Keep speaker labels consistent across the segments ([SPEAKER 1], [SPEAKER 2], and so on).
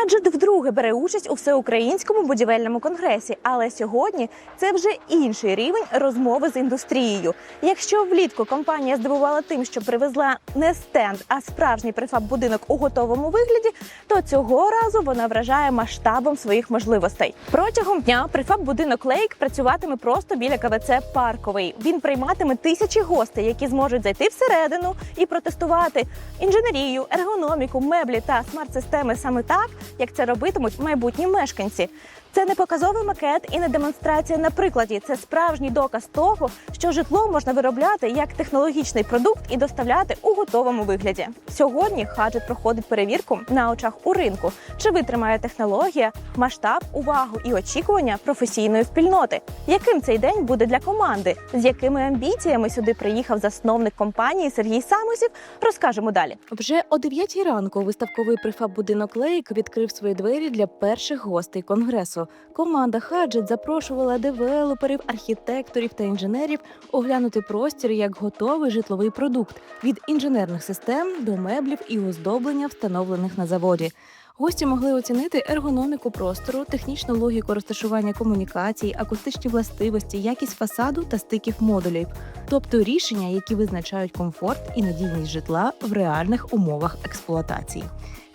[SPEAKER 1] Хаджет вдруге бере участь у всеукраїнському будівельному конгресі, але сьогодні це вже інший рівень розмови з індустрією. Якщо влітку компанія здивувала тим, що привезла не стенд, а справжній префаб будинок у готовому вигляді, то цього разу вона вражає масштабом своїх можливостей. Протягом дня префаб будинок Лейк працюватиме просто біля КВЦ Парковий. Він прийматиме тисячі гостей, які зможуть зайти всередину і протестувати інженерію, ергономіку, меблі та смарт-системи саме так, як це робитимуть майбутні мешканці. Це не показовий макет і не демонстрація на прикладі. Це справжній доказ того, що житло можна виробляти як технологічний продукт і доставляти у готовому вигляді. Сьогодні хаджет проходить перевірку на очах у ринку, чи витримає технологія, масштаб, увагу і очікування професійної спільноти. Яким цей день буде для команди? З якими амбіціями сюди приїхав засновник компанії Сергій Самосів? Розкажемо далі. Вже о 9 ранку виставковий префаб будинок Лейк відкрив свої двері для перших гостей конгресу. Команда Хаджет запрошувала девелоперів, архітекторів та інженерів оглянути простір як готовий житловий продукт від інженерних систем до меблів і оздоблення, встановлених на заводі. Гості могли оцінити ергономіку простору, технічну логіку розташування комунікацій, акустичні властивості, якість фасаду та стиків модулів, тобто рішення, які визначають комфорт і надійність житла в реальних умовах експлуатації.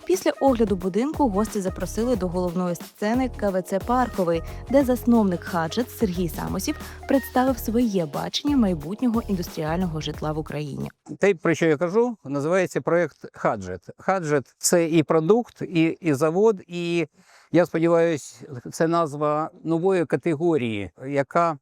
[SPEAKER 1] Після огляду будинку гості запросили до головної сцени КВЦ Парковий, де засновник хаджет Сергій Самосів представив своє бачення майбутнього індустріального житла в Україні.
[SPEAKER 2] Те, про що я кажу, називається проєкт Хаджет. Хаджет це і продукт, і, і завод, і я сподіваюся, це назва нової категорії, яка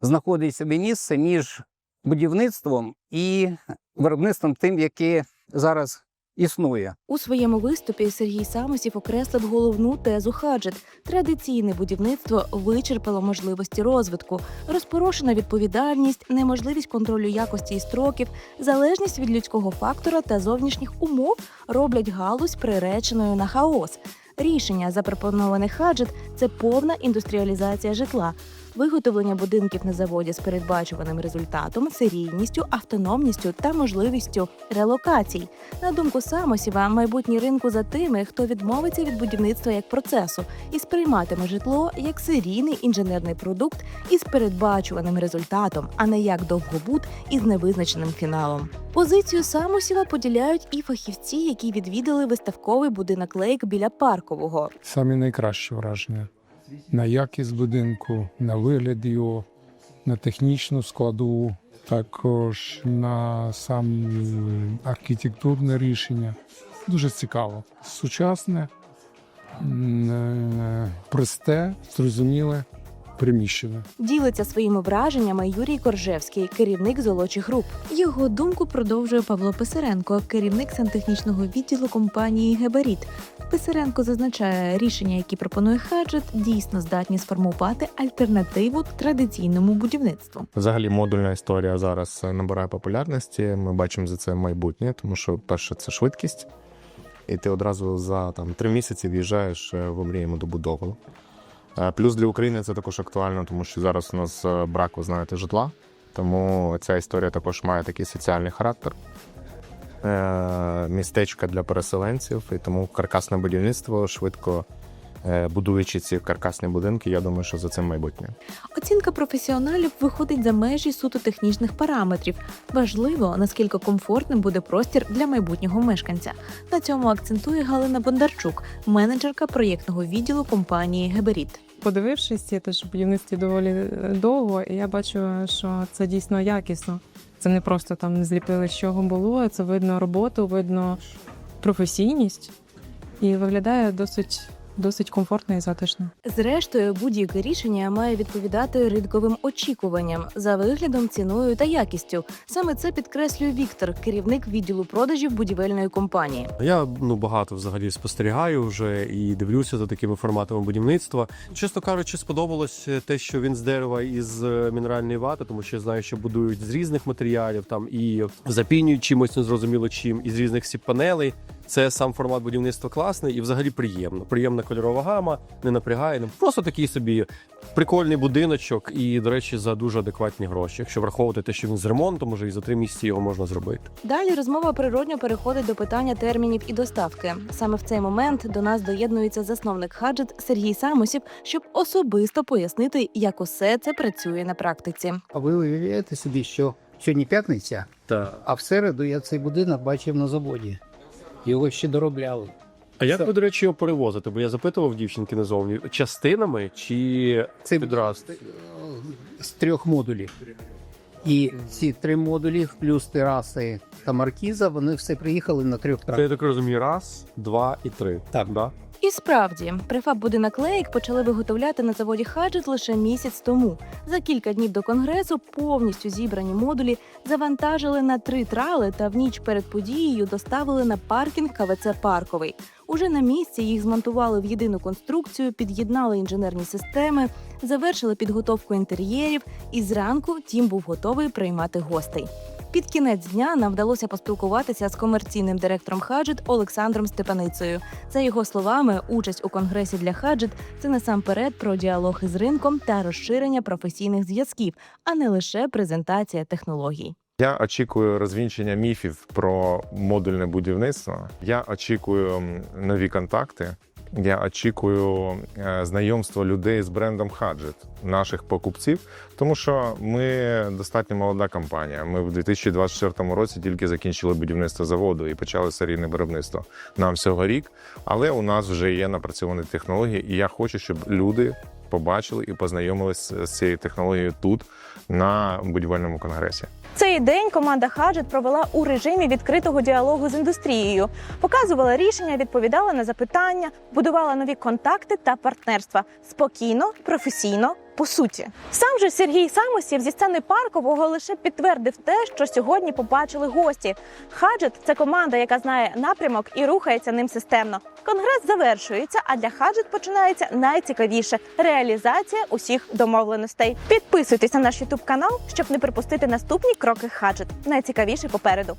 [SPEAKER 2] знаходить собі місце між будівництвом і виробництвом тим, яке зараз існує.
[SPEAKER 1] У своєму виступі Сергій Самосів окреслив головну тезу хаджет. Традиційне будівництво вичерпало можливості розвитку, розпорошена відповідальність, неможливість контролю якості і строків, залежність від людського фактора та зовнішніх умов роблять галузь приреченою на хаос. Рішення запропонованих хаджет це повна індустріалізація житла. Виготовлення будинків на заводі з передбачуваним результатом, серійністю, автономністю та можливістю релокацій. На думку Самосіва, майбутнє ринку за тими, хто відмовиться від будівництва як процесу і сприйматиме житло як серійний інженерний продукт із передбачуваним результатом, а не як довгобут із невизначеним фіналом. Позицію Самосіва поділяють і фахівці, які відвідали виставковий будинок Лейк біля паркового.
[SPEAKER 3] Самі найкращі враження на якість будинку, на вигляд його, на технічну складову, також на сам архітектурне рішення. Дуже цікаво. Сучасне, е, просте, зрозуміле приміщення.
[SPEAKER 1] Ділиться своїми враженнями Юрій Коржевський, керівник золочих груп. Його думку продовжує Павло Писаренко, керівник сантехнічного відділу компанії Гебаріт. Писаренко зазначає, рішення, які пропонує Хаджет, дійсно здатні сформувати альтернативу традиційному будівництву.
[SPEAKER 4] Взагалі, модульна історія зараз е, набирає популярності. Ми бачимо за це майбутнє, тому що перше це швидкість, і ти одразу за там три місяці в'їжджаєш е, в омріяну добудову. Е, Плюс для України це також актуально, тому що зараз у нас брак, ви знаєте, житла. Тому ця історія також має такий соціальний характер. Е, Містечка для переселенців, і тому каркасне будівництво швидко е, будуючи ці каркасні будинки, я думаю, що за цим майбутнє.
[SPEAKER 1] Оцінка професіоналів виходить за межі суто технічних параметрів. Важливо, наскільки комфортним буде простір для майбутнього мешканця. На цьому акцентує Галина Бондарчук, менеджерка проєктного відділу компанії Геберіт.
[SPEAKER 5] Подивившись, я теж в будівництві доволі е, довго, і я бачу, що це дійсно якісно. Це не просто там зліпили, з чого було, це видно роботу, видно професійність і виглядає досить, досить комфортно і затишно.
[SPEAKER 1] Зрештою, будь-яке рішення має відповідати ринковим очікуванням за виглядом, ціною та якістю. Саме це підкреслює Віктор, керівник відділу продажів будівельної компанії.
[SPEAKER 6] Я ну багато взагалі спостерігаю вже і дивлюся за такими форматами будівництва. Чесно кажучи, сподобалось те, що він з дерева і з е, мінеральної вати, тому що я знаю, що будують з різних матеріалів там і запінюють чимось незрозуміло чим, і з різних сіп-панелей. Це сам формат будівництва класний і взагалі приємно. Приємна кольорова гама, не напрягає. Ну, Просто такий собі прикольний будиночок, і, до речі, за дуже адекватні гроші. Якщо враховувати те, що він з ремонтом, уже і за три місяці його можна зробити.
[SPEAKER 1] Далі розмова природньо переходить до питання термінів і доставки. Саме в цей момент до нас доєднується засновник хаджет Сергій Самосів, щоб особисто пояснити, як усе це працює на практиці.
[SPEAKER 2] А ви уявляєте собі, що сьогодні п'ятниця,
[SPEAKER 6] Так.
[SPEAKER 2] а в середу я цей будинок бачив на заводі. Його ще доробляли.
[SPEAKER 6] А як ви, до речі, його перевозити? Бо я запитував дівчинки назовні частинами чи
[SPEAKER 2] Це
[SPEAKER 6] підраз?
[SPEAKER 2] з трьох модулів. І ці три модулі, плюс тераси та маркіза, вони все приїхали на трьох
[SPEAKER 6] Це
[SPEAKER 2] траках.
[SPEAKER 6] я так розумію, раз, два і три.
[SPEAKER 2] Так.
[SPEAKER 6] Да?
[SPEAKER 1] І справді, префаб будинок Лейк почали виготовляти на заводі Хаджет лише місяць тому. За кілька днів до конгресу повністю зібрані модулі завантажили на три трали та в ніч перед подією доставили на паркінг КВЦ Парковий. Уже на місці їх змонтували в єдину конструкцію, під'єднали інженерні системи, завершили підготовку інтер'єрів, і зранку тім був готовий приймати гостей. Під кінець дня нам вдалося поспілкуватися з комерційним директором Хаджет Олександром Степаницею. За його словами, участь у конгресі для Хаджет це насамперед про діалог із ринком та розширення професійних зв'язків, а не лише презентація технологій.
[SPEAKER 7] Я очікую розвінчення міфів про модульне будівництво. Я очікую нові контакти. Я очікую е, знайомство людей з брендом Хаджет, наших покупців, тому що ми достатньо молода компанія. Ми в 2024 році тільки закінчили будівництво заводу і почали серійне виробництво. Нам всього рік, але у нас вже є напрацьовані технології, і я хочу, щоб люди побачили і познайомилися з цією технологією тут, на будівельному конгресі.
[SPEAKER 1] Цей день команда Хаджет провела у режимі відкритого діалогу з індустрією, показувала рішення, відповідала на запитання, будувала нові контакти та партнерства спокійно, професійно. По суті, сам же Сергій Самосів зі сцени паркового лише підтвердив те, що сьогодні побачили гості. Хаджет це команда, яка знає напрямок і рухається ним системно. Конгрес завершується, а для Хаджет починається найцікавіше реалізація усіх домовленостей. Підписуйтесь на наш Ютуб канал, щоб не пропустити наступні кроки Хаджет. Найцікавіше попереду.